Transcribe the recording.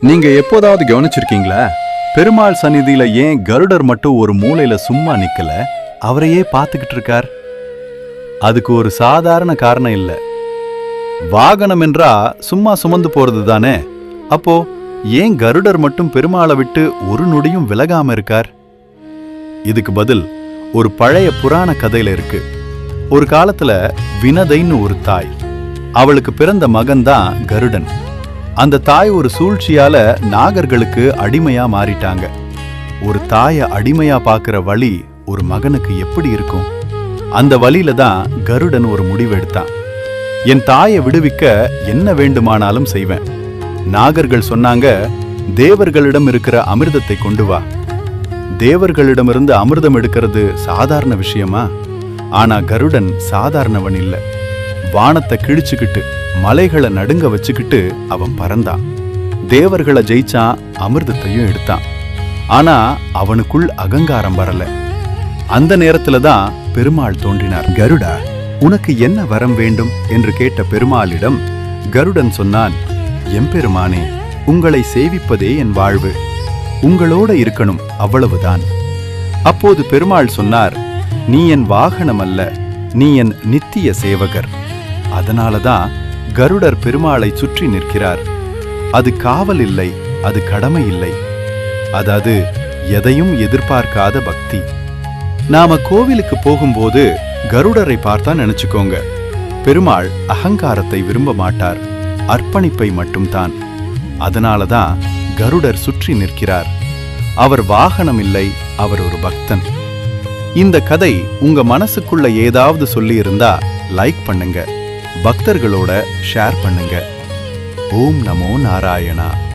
நீங்க எப்போதாவது கவனிச்சிருக்கீங்களா? பெருமாள் சந்நிதியில ஏன் கருடர் மட்டும் ஒரு மூலையில சும்மா நிக்கல? அவரையே பார்த்துக்கிட்டு இருக்கார். அதுக்கு ஒரு சாதாரண காரணம் இல்லை. வாகனம் என்றா சும்மா சுமந்து போறது தானே? அப்போ ஏன் கருடர் மட்டும் பெருமாளை விட்டு ஒரு நொடியும் விலகாம இருக்கார்? இதுக்கு பதில் ஒரு பழைய புராண கதையில இருக்கு. ஒரு காலத்துல வினதைன்னு ஒரு தாய். அவளுக்கு பிறந்த மகன்தான் கருடன். அந்த தாய் ஒரு சூழ்ச்சியால நாகர்களுக்கு அடிமையா மாறிட்டாங்க. ஒரு தாயை அடிமையா பார்க்கிற வழி ஒரு மகனுக்கு எப்படி இருக்கும்? அந்த வழியில தான் கருடன் ஒரு முடிவெடுத்தான் என் தாயை விடுவிக்க என்ன வேண்டுமானாலும் செய்வேன். நாகர்கள் சொன்னாங்க தேவர்களிடம் இருக்கிற அமிர்தத்தை கொண்டு வா. தேவர்களிடமிருந்து அமிர்தம் எடுக்கிறது சாதாரண விஷயமா? ஆனா கருடன் சாதாரணவன் இல்ல. வானத்தை கிழிச்சுக்கிட்டு மலைகளை நடுங்க வச்சுக்கிட்டு அவன் பறந்தான். தேவர்களை ஜெயிச்சான் அமிர்தத்தையும் எடுத்தான். ஆனா அவனுக்குள் அகங்காரம் வரல. அந்த நேரத்துல தான் பெருமாள் தோன்றினார். கருடா உனக்கு என்ன வரம் வேண்டும்? என்று கேட்ட பெருமாளிடம் கருடன் சொன்னான் எம்பெருமானே உங்களை சேவிப்பதே என் வாழ்வு. உங்களோட இருக்கணும் அவ்வளவுதான். அப்போது பெருமாள் சொன்னார் நீ என் வாகனம் அல்ல நீ என் நித்திய சேவகர். அதனாலதான் கருடர் பெருமாளை சுற்றி நிற்கிறார். அது காவல் இல்லை அது கடமை இல்லை. அதாவது எதையும் எதிர்பார்க்காத பக்தி. நாம கோவிலுக்கு போகும்போது கருடரை பார்த்தா நினைச்சுக்கோங்க. பெருமாள் அகங்காரத்தை விரும்ப மாட்டார் அர்ப்பணிப்பை மட்டும்தான். அதனாலதான் கருடர் சுற்றி நிற்கிறார். அவர் வாகனம் இல்லை அவர் ஒரு பக்தன். இந்த கதை உங்க மனசுக்குள்ள ஏதாவது சொல்லியிருந்தா லைக் பண்ணுங்க. பக்தர்களோட ஷேர் பண்ணுங்க. ஓம் நமோ நாராயணா.